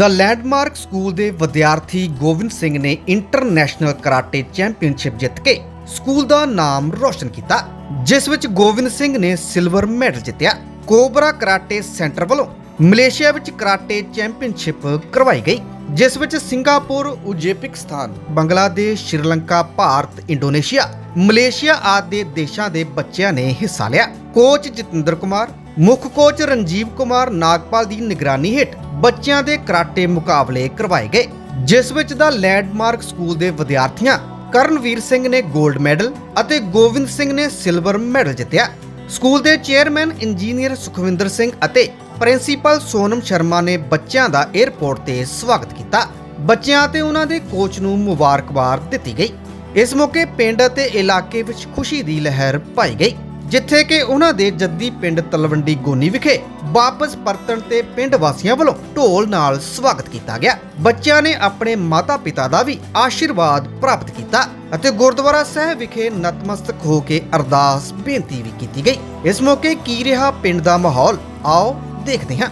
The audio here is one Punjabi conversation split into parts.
ਦ ਲੈਂਡਮਾਰਕ ਸਕੂਲ ਦੇ ਵਿਦਿਆਰਥੀ ਗੋਬਿੰਦ ਸਿੰਘ ਨੇ ਇੰਟਰਨੈਸ਼ਨਲ ਕਰਾਟੇ ਚੈਂਪੀਅਨਸ਼ਿਪ ਜਿੱਤ ਕੇ ਸਕੂਲ ਦਾ ਨਾਮ ਰੋਸ਼ਨ ਕੀਤਾ, ਜਿਸ ਵਿੱਚ ਗੋਬਿੰਦ ਸਿੰਘ ਨੇ ਸਿਲਵਰ ਮੈਡਲ ਜਿੱਤਿਆ। ਕੋਬਰਾ ਕਰਾਟੇ ਸੈਂਟਰ ਵੱਲੋਂ ਮਲੇਸ਼ੀਆ ਵਿੱਚ ਕਰਾਟੇ ਚੈਂਪੀਅਨਸ਼ਿਪ ਕਰਵਾਈ ਗਈ। ਜਿਸ ਵਿੱਚ Singapore Uzbekistan Bangladesh, Sri Lanka, Bharat, Indonesia, Malaysia ਆਦਿ ਦੇ ਦੇਸ਼ਾਂ ਦੇ ਬੱਚਿਆਂ ਨੇ ਹਿੱਸਾ ਲਿਆ। ਕੋਚ ਜਤਿੰਦਰ ਕੁਮਾਰ, ਮੁੱਖ ਕੋਚ ਰਣਜੀਵ ਕੁਮਾਰ ਨਾਗਪਾਲ ਦੀ ਨਿਗਰਾਨੀ ਹੇਠ ਬੱਚਿਆਂ ਦੇ ਕਰਾਟੇ ਮੁਕਾਬਲੇ ਕਰਵਾਏ ਗਏ, ਜਿਸ ਵਿੱਚ ਦਾ ਲੈਂਡਮਾਰਕ ਸਕੂਲ ਦੇ ਵਿਦਿਆਰਥੀਆਂ ਕਰਨਵੀਰ ਸਿੰਘ ਨੇ 골ਡ ਮੈਡਲ ਅਤੇ ਗੋਬਿੰਦ ਸਿੰਘ ਨੇ ਸਿਲਵਰ ਮੈਡਲ ਜਿੱਤਿਆ। ਸਕੂਲ ਦੇ ਚੇਅਰਮੈਨ ਇੰਜੀਨੀਅਰ ਸੁਖਵਿੰਦਰ ਸਿੰਘ ਅਤੇ ਪ੍ਰਿੰਸੀਪਲ ਸੋਨਮ ਸ਼ਰਮਾ ਨੇ ਬੱਚਿਆਂ ਦਾ 에ਅਰਪੋਰਟ ਤੇ ਸਵਾਗਤ ਕੀਤਾ। ਬੱਚਿਆਂ ਤੇ ਉਹਨਾਂ ਦੇ ਕੋਚ ਨੂੰ ਮੁਬਾਰਕਬਾਦ ਦਿੱਤੀ ਗਈ। ਇਸ ਮੌਕੇ ਪਿੰਡ ਅਤੇ ਇਲਾਕੇ ਵਿੱਚ ਖੁਸ਼ੀ ਦੀ ਲਹਿਰ ਪਾਈ ਗਈ, ਜਿੱਥੇ ਕਿ ਉਹਨਾਂ ਦੇ ਜੱਦੀ ਪਿੰਡ ਤਲਵੰਡੀ ਗੋਨੀ ਵਿਖੇ ਵਾਪਸ ਪਰਤਣ ਤੇ ਪਿੰਡ ਵਾਸੀਆਂ ਵੱਲੋਂ ਢੋਲ ਨਾਲ ਸਵਾਗਤ ਕੀਤਾ ਗਿਆ। ਬੱਚਿਆਂ ਨੇ ਆਪਣੇ ਮਾਤਾ-ਪਿਤਾ ਦਾ ਵੀ ਆਸ਼ੀਰਵਾਦ ਪ੍ਰਾਪਤ ਕੀਤਾ ਅਤੇ ਗੁਰਦੁਆਰਾ ਸਾਹਿਬ ਵਿਖੇ ਨਤਮਸਤਕ ਹੋ ਕੇ ਅਰਦਾਸ ਬੇਨਤੀ ਵੀ ਕੀਤੀ ਗਈ। ਇਸ ਮੌਕੇ ਕੀ ਰਿਹਾ ਪਿੰਡ ਦਾ ਮਾਹੌਲ? ਆਓ ਦੇਖਦੇ ਹਾਂ।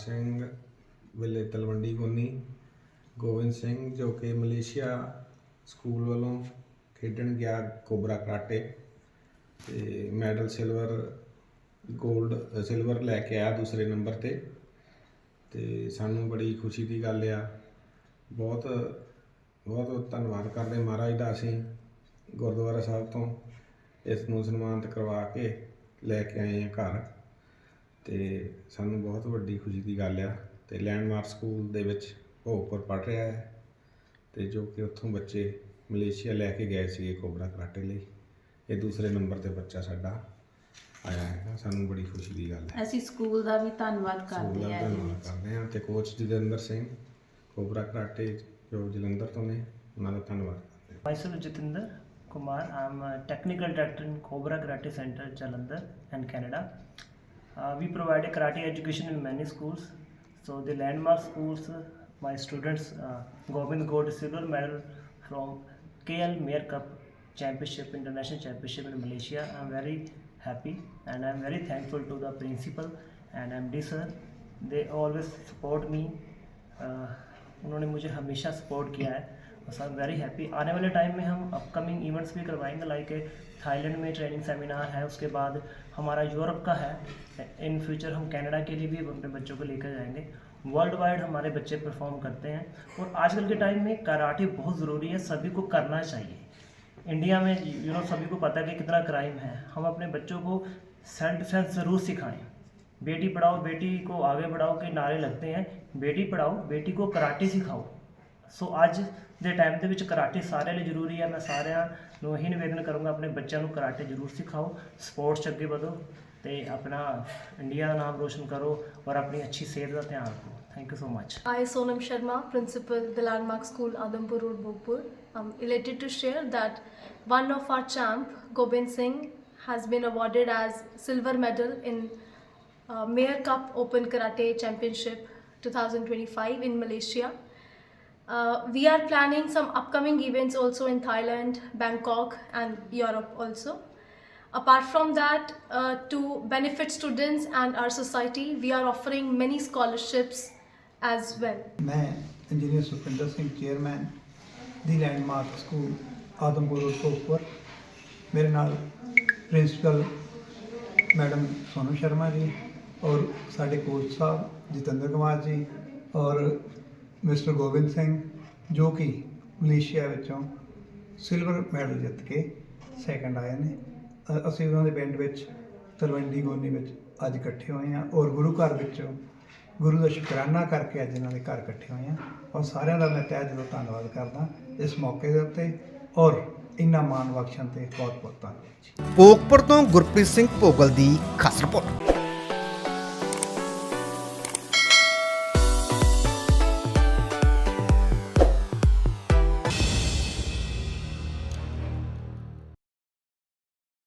ਸਿੰਘ, ਵਿਲੇ ਤਲਵੰਡੀ ਕੋਨੀ ਗੋਬਿੰਦ ਸਿੰਘ ਜੋ ਕਿ ਮਲੇਸ਼ੀਆ ਸਕੂਲ ਵੱਲੋਂ ਖੇਡਣ ਗਿਆ ਕੋਬਰਾ ਕਰਾਟੇ ਤੇ ਮੈਡਲ ਸਿਲਵਰ 골ਡ ਸਿਲਵਰ ਲੈ ਕੇ ਆਇਆ ਦੂਸਰੇ ਨੰਬਰ ਤੇ ਤੇ ਸਾਨੂੰ ਬੜੀ ਖੁਸ਼ੀ ਦੀ ਗੱਲ ਆ। ਬਹੁਤ ਬਹੁਤ ਬਹੁਤ ਧੰਨਵਾਦ ਕਰਦੇ ਮਹਾਰਾਜ ਦਾ ਅਸੀਂ ਗੁਰਦੁਆਰਾ ਸਾਹਿਬ ਤੋਂ। ਇਸ ਨੂੰ ਸਨਮਾਨਿਤ ਕਰਵਾ ਕੇ ਲੈ ਕੇ ਆਏ ਹਾਂ ਘਰ। ਤੇ ਸਾਨੂੰ ਬਹੁਤ ਵੱਡੀ ਖੁਸ਼ੀ ਦੀ ਗੱਲ ਆ ਤੇ ਲੈਂਡਮਾਰਕ ਸਕੂਲ ਦੇ ਵਿੱਚ ਭੋਗਪੁਰ ਪੜ ਰਿਹਾ ਹੈ ਤੇ ਜੋ ਕਿ ਉੱਥੋਂ ਬੱਚੇ ਮਲੇਸ਼ੀਆ ਲੈ ਕੇ ਗਏ ਸੀਗੇ ਕੋਬਰਾ ਕਰਾਟੇ ਲਈ। ਇਹ ਦੂਸਰੇ ਨੰਬਰ ਤੇ ਬੱਚਾ ਸਾਡਾ ਆਇਆ ਹੈਗਾ। ਸਾਨੂੰ ਬੜੀ ਖੁਸ਼ੀ ਦੀ ਗੱਲ ਹੈ। ਅਸੀਂ ਸਕੂਲ ਦਾ ਵੀ ਧੰਨਵਾਦ ਸਕੂਲ ਕਰਦੇ ਹਾਂ ਇਹਦੇ ਧੰਨਵਾਦ ਵਿੱਚ ਕਰਦੇ ਹਾਂ ਤੇ coach Jatinder Singh Cobra karate ਜੋ ਜਲੰਧਰ ਤੋਂ ਨੇ ਉਹਨਾਂ ਦਾ ਧੰਨਵਾਦ ਕਰਦੇ ਹਾਂ। Myself Jatinder Kumar. I'm a technical director in Cobra Karate Center, Jalandhar and Canada. Uh, we provide a karate education in many schools. So the landmark schools, uh, my students, uh, Govind got a silver medal from KL Mayor Cup Championship, International Championship in Malaysia. I'm very happy and I'm very thankful to the principal and MD sir. They always support me. Uh, उन्होंने मुझे हमेशा सपोर्ट किया है साथ वेरी हैप्पी आने वाले टाइम में हम अपकमिंग इवेंट्स भी करवाएँगे लाइक थाईलैंड में ट्रेनिंग सेमिनार है, उसके बाद हमारा यूरोप का है। इन फ्यूचर हम कनाडा के लिए भी अपने बच्चों को लेकर जाएँगे। वर्ल्ड वाइड हमारे बच्चे परफॉर्म करते हैं। और आजकल के टाइम में कराटे बहुत ज़रूरी है, सभी को करना चाहिए। इंडिया में यू नो सभी को पता है कि कितना क्राइम है। हम अपने बच्चों को सेल्फ डिफेंस ज़रूर सिखाएँ। बेटी पढ़ाओ, बेटी को आगे बढ़ाओ के नारे लगते हैं। बेटी पढ़ाओ, बेटी को कराटे सिखाओ। ਸੋ ਅੱਜ ਦੇ ਟਾਈਮ ਦੇ ਵਿੱਚ ਕਰਾਟੇ ਸਾਰਿਆਂ ਲਈ ਜ਼ਰੂਰੀ ਹੈ ਮੈਂ ਸਾਰਿਆਂ ਨੂੰ ਇਹੀ ਨਿਵੇਦਨ ਕਰੂੰਗਾ ਆਪਣੇ ਬੱਚਿਆਂ ਨੂੰ ਕਰਾਟੇ ਜ਼ਰੂਰ ਸਿਖਾਓ ਸਪੋਰਟਸ 'ਚ ਅੱਗੇ ਵਧੋ ਤੇ ਆਪਣਾ ਇੰਡੀਆ ਦਾ ਨਾਮ ਰੋਸ਼ਨ ਕਰੋ ਔਰ ਆਪਣੀ ਅੱਛੀ ਸਿਹਤ ਦਾ ਧਿਆਨ ਰੱਖੋ thank you so much I, Sonam Sharma, Principal, the Landmark School, Adampur Road, Bhopur. I'm elated to share that one of our champ, Gobind Singh, has been awarded as silver medal in uh, Mayor Cup Open Karate Championship 2025 in Malaysia. Uh, we are planning some upcoming events also in Thailand, Bangkok, and Europe also. Apart from that, uh, to benefit students and our society, we are offering many scholarships as well. ਮੈਂ engineer Sukhinder Singh chairman the Landmark School Adampur road Bhogpur ਮੇਰੇ ਨਾਲ ਪ੍ਰਿੰਸੀਪਲ ਮੈਡਮ ਸੋਨੂ ਸ਼ਰਮਾ ਜੀ ਔਰ ਸਾਡੇ ਕੋਚ ਸਾਹਿਬ ਜਤਿੰਦਰ ਕੁਮਾਰ ਜੀ ਔਰ ਮਿਸਟਰ ਗੋਬਿੰਦ ਸਿੰਘ, ਜੋ ਕਿ ਮਲੇਸ਼ੀਆ ਵਿੱਚੋਂ ਸਿਲਵਰ ਮੈਡਲ ਜਿੱਤ ਕੇ ਸੈਕੰਡ ਆਏ ਨੇ। ਅ- ਅਸੀਂ ਉਹਨਾਂ ਦੇ ਪਿੰਡ ਵਿੱਚ, ਤਲਵੰਡੀ ਗੋਨੀ ਵਿੱਚ ਅੱਜ ਇਕੱਠੇ ਹੋਏ ਹਾਂ ਔਰ ਗੁਰੂ ਘਰ ਵਿੱਚੋਂ ਗੁਰੂ ਦਾ ਸ਼ੁਕਰਾਨਾ ਕਰਕੇ ਅੱਜ ਇਹਨਾਂ ਦੇ ਘਰ ਇਕੱਠੇ ਹੋਏ ਹਾਂ। ਔਰ ਸਾਰਿਆਂ ਦਾ ਮੈਂ ਤਹਿ ਦਿਲੋਂ ਧੰਨਵਾਦ ਕਰਦਾ ਇਸ ਮੌਕੇ ਦੇ ਉੱਤੇ ਔਰ ਇੰਨਾ ਮਾਣ ਬਖਸ਼ਣ ਤੇ ਬਹੁਤ ਬਹੁਤ ਧੰਨਵਾਦ ਜੀ। ਪੋਕਪੁਰ ਤੋਂ ਗੁਰਪ੍ਰੀਤ ਸਿੰਘ ਭੋਗਲ ਦੀ ਖਾਸ ਰਿਪੋਰਟ।